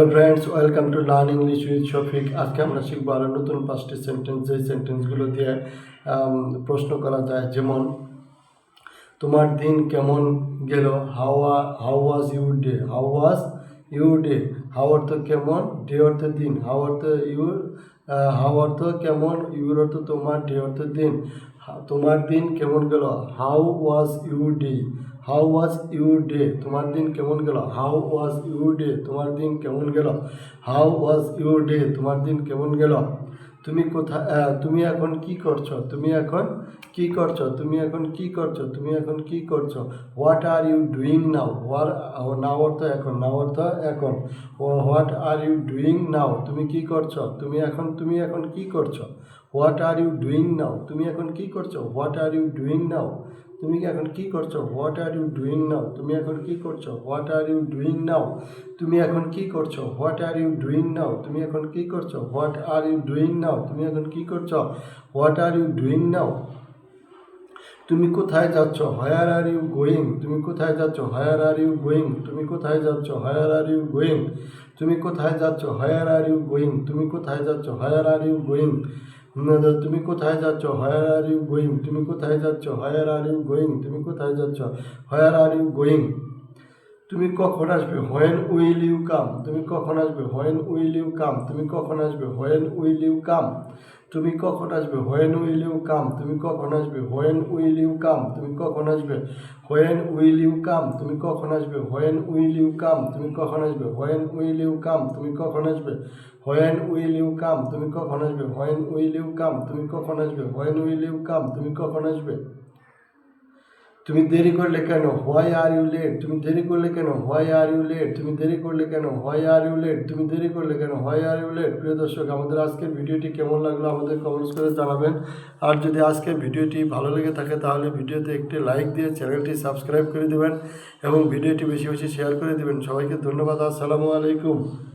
Hello friends welcome to learn English with Shafiq আজকে আমরা শিখব আরও নতুন পাঁচটি সেন্টেন্স যে সেন্টেন্সগুলো দিয়ে প্রশ্ন করা যায়। যেমন, তোমার দিন কেমন গেল? How how was you day how was you day how অর্থ কেমন ডে অর্থ দিন? হাউ অর্থ ইউর হাউ অর্থ কেমন ইউর অর্থ তোমার ডে অর্থ দিন? তোমার দিন কেমন গেল? How was you day how was you day তোমার দিন কেমন গেল? হাউ ওয়াজ ইউ ডে তোমার দিন কেমন গেল? হাউ ওয়াজ ইউ ডে তোমার দিন কেমন গেল? তুমি কোথায় তুমি এখন কি করছ? তুমি এখন কি করছ? তুমি এখন কি করছ? তুমি এখন কি করছ? What are you doing now war now অর্থ এখন নাও অর্থ এখন। What are you doing now তুমি কি করছ? তুমি এখন তুমি এখন কি করছ? What are you doing now তুমি এখন কি করছ? What are you doing now তুমি কি এখন কি করছ? What are you doing now তুমি এখন কি করছ? What are you doing now তুমি এখন কি করছ? What are you doing now তুমি এখন কি করছ? What are you doing now তুমি এখন কি করছ? What are you doing now তুমি কোথায় যাচ্ছ? হায়ার আর ইউ গোয়িং তুমি কোথায় যাচ্ছ? হায়ার আর ইউ গোয়িং তুমি কোথায় যাচ্ছ? হায়ার আর ইউ গোয়িং তুমি কোথায় যাচ্ছ? হায়ার আর ইউ গোয়িং তুমি কোথায় যাচ্ছ? হায়ার আর ইউ গোয়িং তুমি কোথায় যাচ্ছ? হায়ার আর ইউ গোয়িং তুমি কোথায় যাচ্ছ? হায়ার আর ইউ গোয়িং তুমি কোথায় যাচ্ছ? হায়ার আর ইউ গোয়িং তুমি কখন আসবে? হোয়েন উইল ইউ কাম তুমি কখন আসবে? হোয়েন উইল ইউ কাম তুমি কখন আসবে? হোয়েন উইল ইউ কাম তুমি কখন আসবে? হোয়েন উইল ইউ কাম তুমি কখন আসবে? হোয়েন উইল ইউ কাম তুমি কখন আসবে? হোয়েন উইল ইউ কাম তুমি কখন আসবে? হোয়েন উইল ইউ কাম তুমি কখন আসবে? হোয়েন উইল ইউ কাম তুমি কখন আসবে? হোয়েন উইল ইউ কাম তুমি কখন আসবে? হোয়েন উইল ইউ কাম তুমি কখন আসবে? হোয়েন উইল ইউ কাম তুমি কখন আসবে? তুমি দেরি করলে কেন? হোয়াই আর ইউ লেট তুমি দেরি করলে কেন? হোয়াই আর ইউ লেট তুমি দেরি করলে কেন? হোয়াই আর ইউ লেট তুমি দেরি করলে কেন? হোয়াই আর ইউ লেট প্রিয় দর্শক, আমাদের আজকের ভিডিওটি কেমন লাগল আমাদের কমেন্টস করে জানাবেন। আর যদি আজকের ভিডিওটি ভালো লেগে থাকে তাহলে ভিডিওতে একটি লাইক দিয়ে চ্যানেলটি সাবস্ক্রাইব করে দেবেন এবং ভিডিওটি বেশি বেশি শেয়ার করে দেবেন। সবাইকে ধন্যবাদ, আসসালামু আলাইকুম।